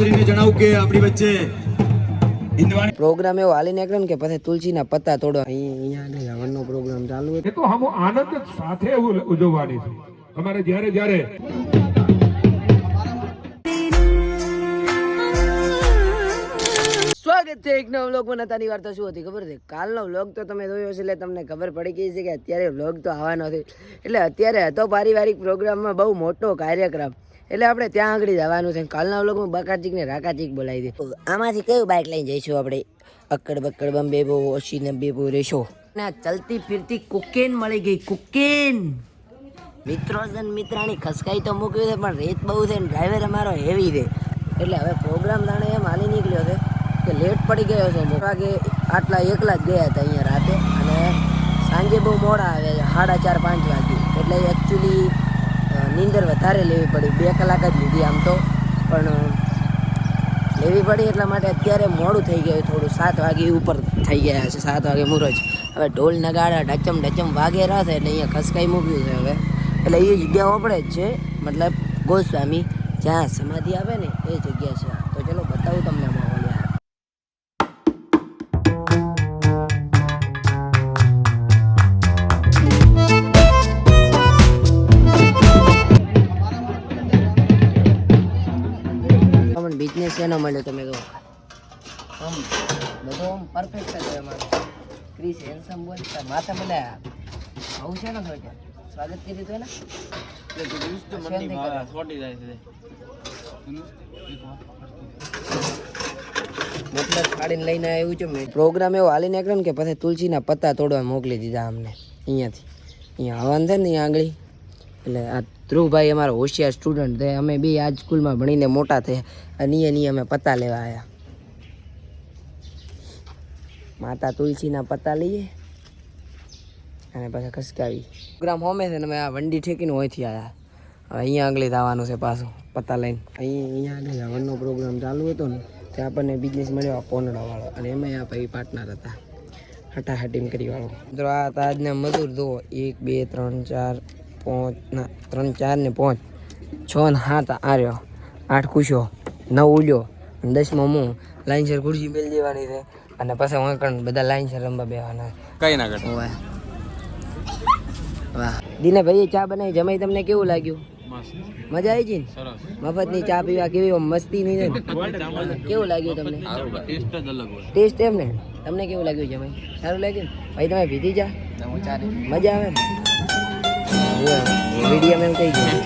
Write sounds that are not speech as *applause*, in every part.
શ્રીને જણાવું કે આપણી વચ્ચે પ્રોગ્રામ એવો હાલી નીકળે ને કે પછી તુલસીના પત્તા તોડો અહીંયા હવનનો પ્રોગ્રામ ચાલુ એ તો હમ આનંદ સાથે ઉજવવાની છે. અમારે જ્યારે જ્યારે સ્વાગત છે એક નવા વ્લોગમાં નતાની વાર્તા શું હતી ખબર છે? કાલનો વ્લોગ તો તમે જોયો છે એટલે તમને ખબર પડી ગઈ છે કે અત્યારે વ્લોગ તો આવવાનો નથી એટલે અત્યારે હતો પારિવારિક પ્રોગ્રામમાં બહુ મોટો કાર્યક્રમ. એટલે આપણે ત્યાં આગળ જવાનું છે કાલના વ્લોગમાં બકાચીક ને રાકાચીક બોલાવી દે. આમાંથી કયું બાઇક લઈને જઈશું આપણે? અક્કડ બક્કડ બમ બેબો ઓછી ને બેબો રેશો ના ચલતી ફિરતી કુકેન મળી ગઈ કુકેન! મિત્રો છે ને મિત્રાની ખસકાઈ તો મૂક્યું છે પણ રેત બહુ છે ને ડ્રાઈવર અમારો હેવી છે. એટલે હવે પ્રોગ્રામ જાણે એમ હાલી નીકળ્યો છે કે લેટ પડી ગયો છે મોટા વાગે આટલા એકલા જ ગયા હતા અહીંયા રાતે. અને સાંજે બહુ મોડા આવે છે સાડા ચાર પાંચ વાગે એટલે એકચ્યુઅલી નીંદર વધારે લેવી પડી. બે કલાક જ લીધી આમ તો. પણ લેવી પડી એટલા માટે અત્યારે મોડું થઈ ગયું. થોડું સાત વાગે ઉપર થઈ ગયા છે. સાત વાગે મુરજ. હવે ઢોલ નગાડા ડચમ ડચમ વાગે રહ્યા છે એટલે અહીંયા ખસકાઈ મૂક્યું છે હવે. એટલે એ જગ્યા ઓપડે જ છે. મતલબ ગોસ્વામી જ્યાં સમાધિ આવે ને એ જગ્યા છે. તો ચલો બતાવું તમને યાર એનો મળ્યો તમે કહો. આમ બધો આમ પરફેક્ટ છે હોય ક્રિસ હેન્સમ બોય તાર માથા મને આવું છે ને થોડું સ્વાગત કરી દીધું ને મતલબ કાઢીને લઈને આવ્યું છે મેં. પ્રોગ્રામ એવો હાલી નીકળ્યો ને કે પછી તુલસીના પત્તા તોડવા મોકલી દીધા અમને. અહીંયાથી. અહીંયા હવાન છે ને અહીંયા આંગળી. એટલે આ ધ્રુવભાઈ અમારા હોશિયાર સ્ટુડન્ટ છે. અમે બે આ સ્કૂલમાં ભણીને મોટા થયા. અને એની અમે પત્તા લેવા આવ્યા માતા તુલસીના પત્તા લઈએ. અને પછી ખસકાવી. પ્રોગ્રામ હોમે છે ને અમે આ વંડી ઠેકીને હોયથી આવ્યા હવે અહીંયા આગળ આવવાનું છે પાછું પત્તા લઈને. અહીં અહીંયા આગળ હવનનો પ્રોગ્રામ ચાલુ હતો ને તે આપણને બિઝનેસ મળ્યો આ પોનડાવાળો અને એમાં આ ભાઈ પાર્ટનર હતા. હટાહટીમ કરી વાળો. મિત્રો આ તાજના મજૂર જુઓ. એક બે ત્રણ ચાર પાંચ ના ત્રણ ચાર ને પાંચ. છ ને સાત આર્યો. આઠ કુશો. નવ ઉલ્યો. અને દસમાં હું લાઈનસર ખુરશી બેલ દેવાની છે. અને પછી વાંકણ બધા લાઈનસર રમવા બેવાના કઈ ના કરતો વાહ. દિને દીને ભાઈ ચા બનાવી. જમાઈ તમને કેવું લાગ્યું? મજા આવી ગઈ ને? મફતની ચા પીવા કેવી મસ્તી નહીં કેવું લાગ્યું તમને? ટેસ્ટ એમ ને? તમને કેવું લાગ્યું જમાઈ? સારું લાગ્યું ભાઈ તમે પીધી ચા? મજા આવે ને? મીડિયમ એમ કહી ગયું?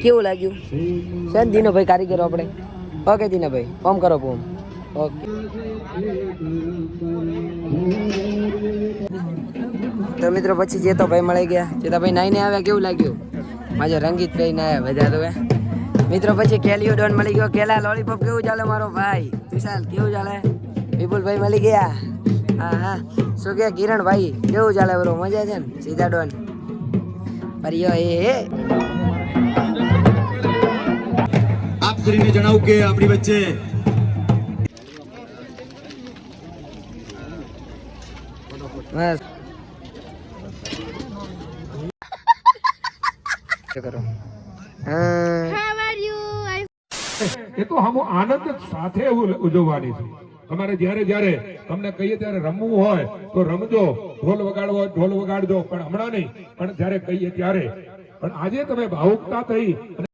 *laughs* કેવું લાગ્યું? સર દિનોભાઈ કારીગરો આપણે? ઓકે દીના ભાઈ ફોર્મ કરો ફોર્મ. ઓકે. તો મિત્રો પછી જેતો ભાઈ મળી ગયા. જેતા ભાઈ નાઈને આવ્યા કેવું લાગ્યું? માજો રંગીત ભાઈ ના આવ્યા બધા તો. મિત્રો પછી કેલિયો ડોન મળી ગયો. કેલા લોલીપોપ કેવું ચાલે મારો ભાઈ? વિશાલ કેવું ચાલે? વિપુલભાઈ મળી ગયા. હા હા. શું કે કિરણ ભાઈ કેવું ચાલે બરો મજા છે ને? સીધા ડોન. પરિયો એ એ આપ શ્રીને જણાવું કે આપણી વચ્ચે બસ. શું કરો હા એ તો હમ આનંદ સાથે ઉજવવાની છે. તમારે જ્યારે જ્યારે તમને કહીએ ત્યારે રમવું હોય તો રમજો, ઢોલ વગાડવો હોય ઢોલ વગાડજો, પણ હમણાં નહીં, પણ જ્યારે કહીએ ત્યારે. પણ આજે તમે ભાવુકતા થઈ અને